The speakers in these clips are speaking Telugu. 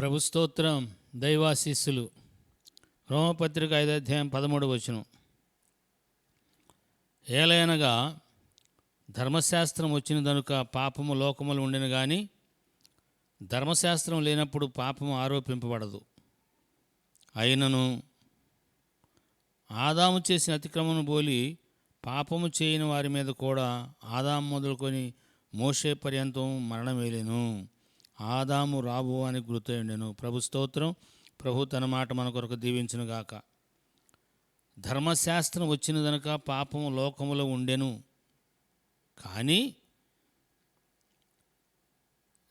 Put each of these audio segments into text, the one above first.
ప్రభు స్తోత్రం దైవాశీస్సులు. రోమపత్రిక ఐదు అధ్యాయం పదమూడు వచనం. ఏలయనగా ధర్మశాస్త్రం వచ్చిన దనుక పాపము లోకములు ఉండిన కానీ ధర్మశాస్త్రం లేనప్పుడు పాపము ఆరోపింపబడదు. అయినను ఆదాము చేసిన అతిక్రమను బోలి పాపము చేయని వారి మీద కూడా ఆదాము మొదలుకొని మోసే పర్యంతం మరణమేలేను. ఆదాము రాబు అని గుర్తుండెను ప్రభు స్తోత్రం. ప్రభు తన మాట మన కొరకు దీవించునుగాక ధర్మశాస్త్రం వచ్చినదనక పాపం లోకములో ఉండెను. కానీ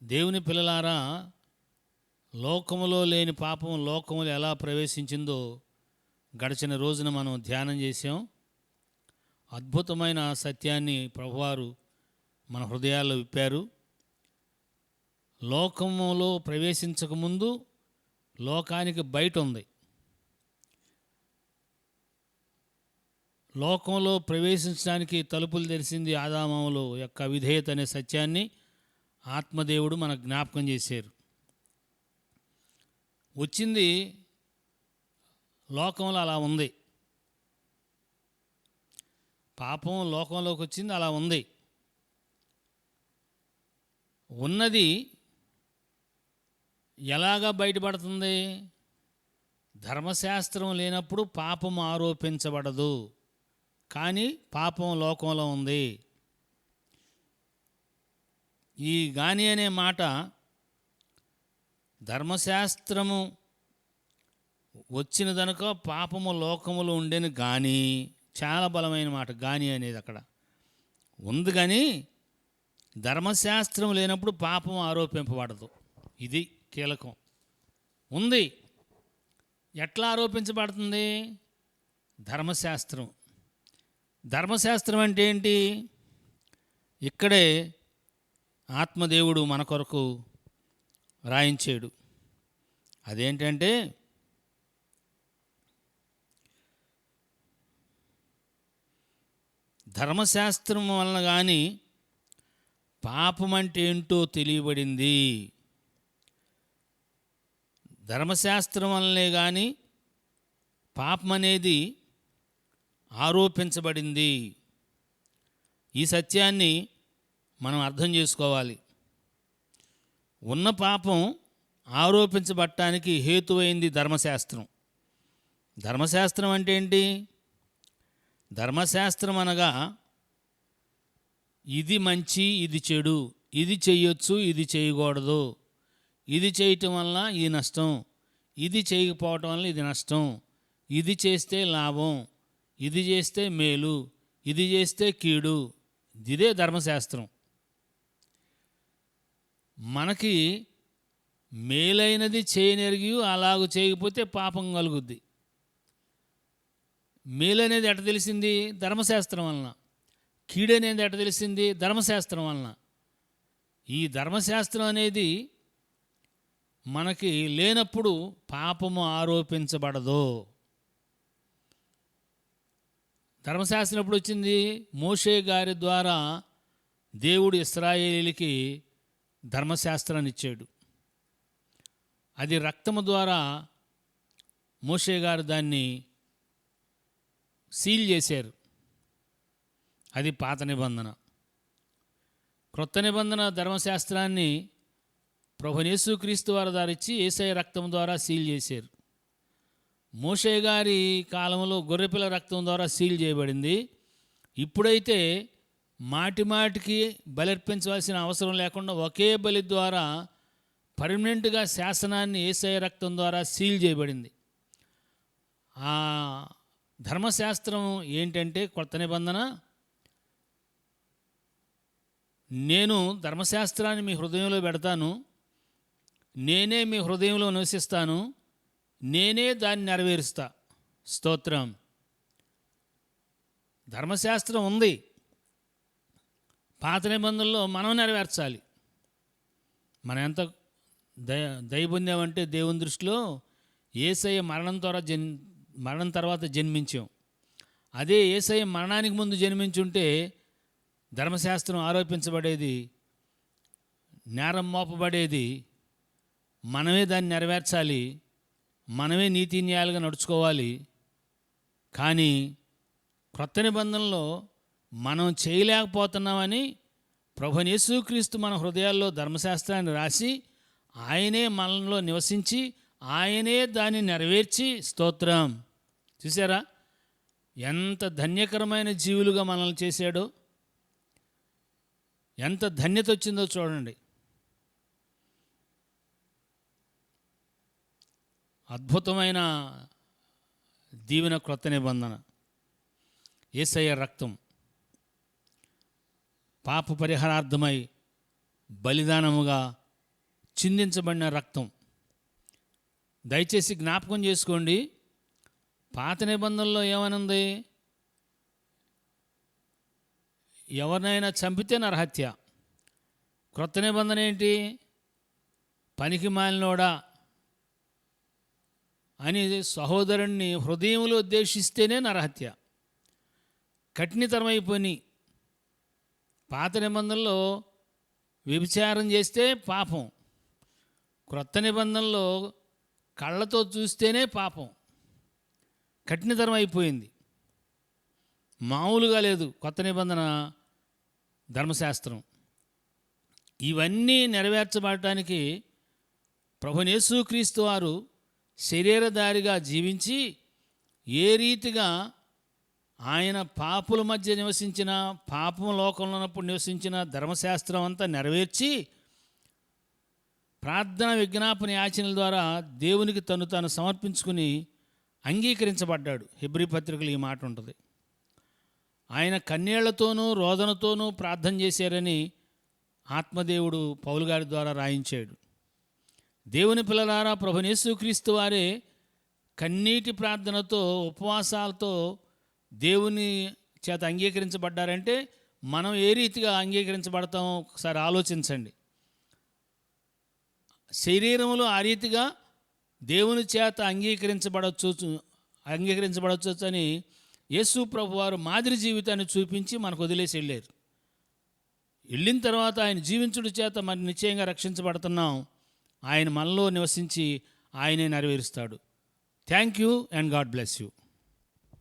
దేవుని పిల్లలారా లోకములో లేని పాపం లోకములు ఎలా ప్రవేశించిందో గడిచిన రోజున మనం ధ్యానం చేసాం అద్భుతమైన సత్యాన్ని ప్రభువారు మన హృదయాల్లో విప్పారు. లోకములో ప్రవేశించకముందు లోకానికి బయట ఉంది. లోకంలో ప్రవేశించడానికి తలుపులు తెరిచింది ఆదామములు యొక్క విధేయత అనే సత్యాన్ని ఆత్మదేవుడు మనకు జ్ఞాపకం చేశారు. వచ్చింది లోకంలో అలా ఉంది. పాపం లోకంలోకి వచ్చింది అలా ఉంది. ఉన్నది ఎలాగా బయటపడుతుంది? ధర్మశాస్త్రం లేనప్పుడు పాపం ఆరోపించబడదు. కానీ పాపం లోకంలో ఉంది. ఈ గాని అనే మాట ధర్మశాస్త్రము వచ్చినదనుక పాపము లోకములు ఉండేని గాని చాలా బలమైన మాట గాని అనేది అక్కడ ఉంది. కానీ ధర్మశాస్త్రం లేనప్పుడు పాపం ఆరోపింపబడదు. ఇది కీలకం. ఉంది. ఎట్లా ఆరోపించబడుతుంది? ధర్మశాస్త్రం. ధర్మశాస్త్రం అంటే ఏంటి? ఇక్కడే ఆత్మదేవుడు మన కొరకు రాయించాడు. అదేంటంటే ధర్మశాస్త్రం వలన కానీ పాపం అంటే ఏంటో తెలియబడింది. ధర్మశాస్త్రం వల్లనే కానీ పాపం అనేది ఆరోపించబడింది. ఈ సత్యాన్ని మనం అర్థం చేసుకోవాలి. ఉన్న పాపం ఆరోపించబడటానికి హేతువైంది ధర్మశాస్త్రం. ధర్మశాస్త్రం అంటే ఏంటి? ధర్మశాస్త్రం అనగా ఇది మంచి ఇది చెడు ఇది చెయ్యొచ్చు ఇది చేయకూడదు. ఇది చేయటం వల్ల ఈ నష్టం ఇది చేయకపోవటం వల్ల ఇది నష్టం ఇది చేస్తే లాభం ఇది చేస్తే మేలు ఇది చేస్తే కీడు ఇదే ధర్మశాస్త్రం. మనకి మేలైనది చేయనెరిగి అలాగ చేయకపోతే పాపం కలుగుద్ది. మేలనేది ఎట తెలిసింది? ధర్మశాస్త్రం వలన. కీడనేది ఎట తెలిసింది? ధర్మశాస్త్రం వలన. ఈ ధర్మశాస్త్రం అనేది మనకి లేనప్పుడు పాపము ఆరోపించబడదు. ధర్మశాస్త్రం ఎప్పుడు వచ్చింది? మోషే గారి ద్వారా దేవుడు ఇస్రాయేలీలకి ధర్మశాస్త్రాన్ని ఇచ్చాడు. అది రక్తము ద్వారా మోషే గారు దాన్ని సీల్ చేశారు. అది పాత నిబంధన. క్రొత్త నిబంధన ధర్మశాస్త్రాన్ని ప్రభునేసు క్రీస్తు వారి ద్వారా ఏసఐ రక్తం ద్వారా సీల్ చేశారు. మోషే గారి కాలంలో గొర్రెపిల్ల రక్తం ద్వారా సీల్ చేయబడింది. ఇప్పుడైతే మాటి మాటికి బలర్పించవలసిన అవసరం లేకుండా ఒకే బలి ద్వారా పర్మనెంట్గా శాసనాన్ని ఏసఐ రక్తం ద్వారా సీల్ చేయబడింది. ఆ ధర్మశాస్త్రం ఏంటంటే కొత్త నిబంధన నేను ధర్మశాస్త్రాన్ని మీ హృదయంలో పెడతాను నేనే మీ హృదయంలో నివసిస్తాను నేనే దాన్ని నెరవేరుస్తా. స్తోత్రం. ధర్మశాస్త్రం ఉంది. పాత నిబంధనలో మనం నెరవేర్చాలి. మనం ఎంత దయ దయ పొందామంటే దేవుని దృష్టిలో ఏసయ్య మరణం ద్వారా జన్ మరణం తర్వాత జన్మించాం. అదే ఏసయ్య మరణానికి ముందు జన్మించుంటే ధర్మశాస్త్రం ఆరోపించబడేది నేరం మోపబడేది మనమే దాన్ని నెరవేర్చాలి మనమే నీతి న్యాయాలుగా నడుచుకోవాలి. కానీ క్రొత్త నిబంధనలో మనం చేయలేకపోతున్నామని ప్రభు యేసుక్రీస్తు మన హృదయాల్లో ధర్మశాస్త్రాన్ని రాసి ఆయనే మనలో నివసించి ఆయనే దాన్ని నెరవేర్చి స్తోత్రం. చూసారా ఎంత ధన్యకరమైన జీవులుగా మనల్ని చేశాడో. ఎంత ధన్యత వచ్చిందో చూడండి. అద్భుతమైన దీవెన క్రొత్త నిబంధన. ఏసయ్య రక్తం పాప పరిహారార్థమై బలిదానముగా చిందించబడిన రక్తం. దయచేసి జ్ఞాపకం చేసుకోండి పాత నిబంధనలో ఏమనుంది? ఎవరినైనా చంపితే నరహత్య. క్రొత్త నిబంధన ఏంటి? పనికి మాలినోడా? అని సహోదరుణ్ణి హృదయంలో ఉద్దేశిస్తేనే నరహత్య. కఠినతరమైపోయి పాత నిబంధనలో వ్యభిచారం చేస్తే పాపం. క్రొత్త నిబంధనలో కళ్ళతో చూస్తేనే పాపం. కఠినతరం అయిపోయింది మామూలుగా లేదు కొత్త నిబంధన ధర్మశాస్త్రం. ఇవన్నీ నెరవేర్చబడటానికి ప్రభునేసు క్రీస్తు వారు శరీరధారిగా జీవించి ఏ రీతిగా ఆయన పాపుల మధ్య నివసించిన పాపం లోకంలో ఉన్నప్పుడు నివసించిన ధర్మశాస్త్రం అంతా నెరవేర్చి ప్రార్థన విజ్ఞాపన యాచనల ద్వారా దేవునికి తను తాను సమర్పించుకుని అంగీకరించబడ్డాడు. హిబ్రి పత్రికలు ఈ మాట ఉంటుంది. ఆయన కన్నీళ్ళతోనూ రోదనతోనూ ప్రార్థన చేశారని ఆత్మదేవుడు పౌలు గారి ద్వారా రాయించాడు. దేవుని పిల్లలారా ప్రభునేసుక్రీస్తు వారే కన్నీటి ప్రార్థనతో ఉపవాసాలతో దేవుని చేత అంగీకరించబడ్డారంటే మనం ఏ రీతిగా అంగీకరించబడతాం ఒకసారి ఆలోచించండి. శరీరంలో ఆ రీతిగా దేవుని చేత అంగీకరించబడవచ్చు అంగీకరించబడవచ్చు అని యేసు ప్రభు వారు మాదిరి జీవితాన్ని చూపించి మనకు వదిలేసి వెళ్ళారు. వెళ్ళిన తర్వాత ఆయన జీవించుడు చేత మరి నిశ్చయంగా రక్షించబడుతున్నాం. ఆయన మనలో నివసించి ఆయనే నెరవేరుస్తాడు. Thank you and God bless you